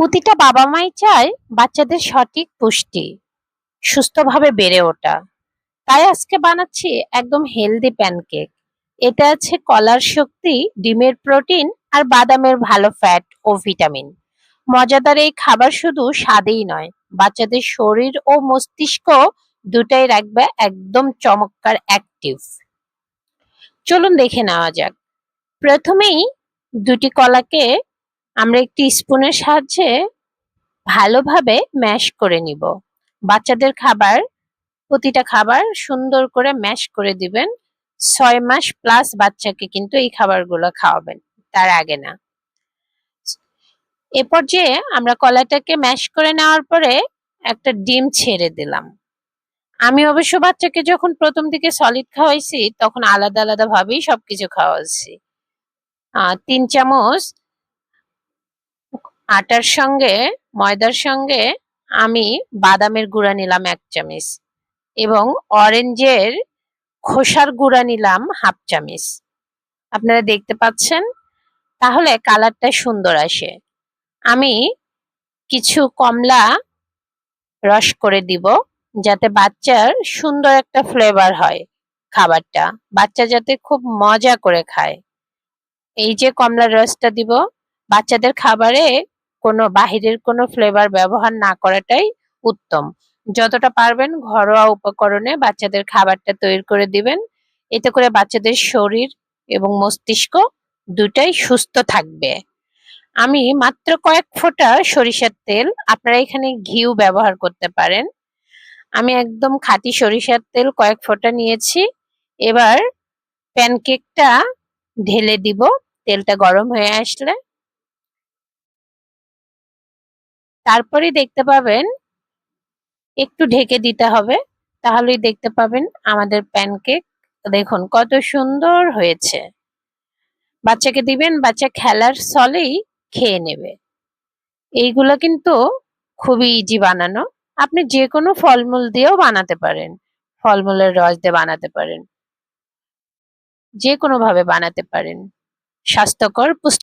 প্রতিটা বাবা মাই চায় বাচ্চাদের সঠিক পুষ্টি, সুস্থভাবে বেড়ে ওঠা। তাই আজকে বানাচ্ছি একদম হেলদি প্যানকেক এটা আছে কলার শক্তি, ডিমের প্রোটিন আর বাদামের ভালো ফ্যাট ও ভিটামিন মজাদার এই খাবার শুধু স্বাদেই নয়, বাচ্চাদের শরীর ও মস্তিষ্ক দুটাই রাখবে একদম চমৎকার অ্যাক্টিভ চলুন দেখে নেওয়া যাক। প্রথমেই দুটি কলাকে আমরা একটি স্পুনের সাহায্যে ভালোভাবে ম্যাশ করে নিব। বাচ্চাদের খাবার, প্রতিটা খাবার সুন্দর করে ম্যাশ করে দিবেন। ছয় মাস প্লাস বাচ্চাকে কিন্তু এই খাবারগুলো খাওয়াবেন, তার আগে না। এ পর্যায়ে আমরা কলাটাকে ম্যাশ করে নেওয়ার পরে একটা ডিম ছেড়ে দিলাম। আমি অবশ্য বাচ্চাকে যখন প্রথম দিকে সলিড খাওয়াইছি, তখন আলাদা আলাদা ভাবেই সবকিছু খাওয়াচ্ছি। আহ, তিন চামচ আটার সঙ্গে, ময়দার সঙ্গে আমি বাদামের গুঁড়া নিলাম এক চামচ এবং অরেঞ্জের খোসার গুঁড়া নিলাম হাফ চামচ। আপনারা দেখতে পাচ্ছেন? তাহলে কালারটা সুন্দর আসে। আমি কিছু কমলা রস করে দিব যাতে বাচ্চার সুন্দর একটা ফ্লেভার হয় খাবারটা। বাচ্চা যাতে খুব মজা করে খায়। এই যে কমলার রসটা দিব, বাচ্চাদের খাবারে কোনো বাহিরের কোনো ফ্লেভার ব্যবহার না করাটাই উত্তম। যতটা পারবেন ঘরোয়া উপকরণে বাচ্চাদের খাবারটা তৈরি করে দিবেন। এতে করে বাচ্চাদের শরীর এবং মস্তিষ্ক দুটাই সুস্থ থাকবে। আমি মাত্র কয়েক ফোঁটা সরিষার তেল, আপনারা এখানে ঘিউ ব্যবহার করতে পারেন। আমি একদম খাঁটি সরিষার তেল কয়েক ফোঁটা নিয়েছি। এবার প্যানকেকটা ঢেলে দিব। তেলটা গরম হয়ে আসলে তারপরে দেখতে পাবেন একটু ঢেকে দিতে হবে, তাহলেই দেখতে পাবেন আমাদের প্যানকেক দেখুন কত সুন্দর হয়েছে। বাচ্চাকে দিবেন, বাচ্চা খেলার ছলেই খেয়ে নেবে। এইগুলো কিন্তু খুবই ইজি বানানো। আপনি যে কোনো ফলমূল দিয়েও বানাতে পারেন, ফলমূলের রস দিয়ে বানাতে পারেন। যে কোনো ভাবে বানাতে পারেন। স্বাস্থ্যকর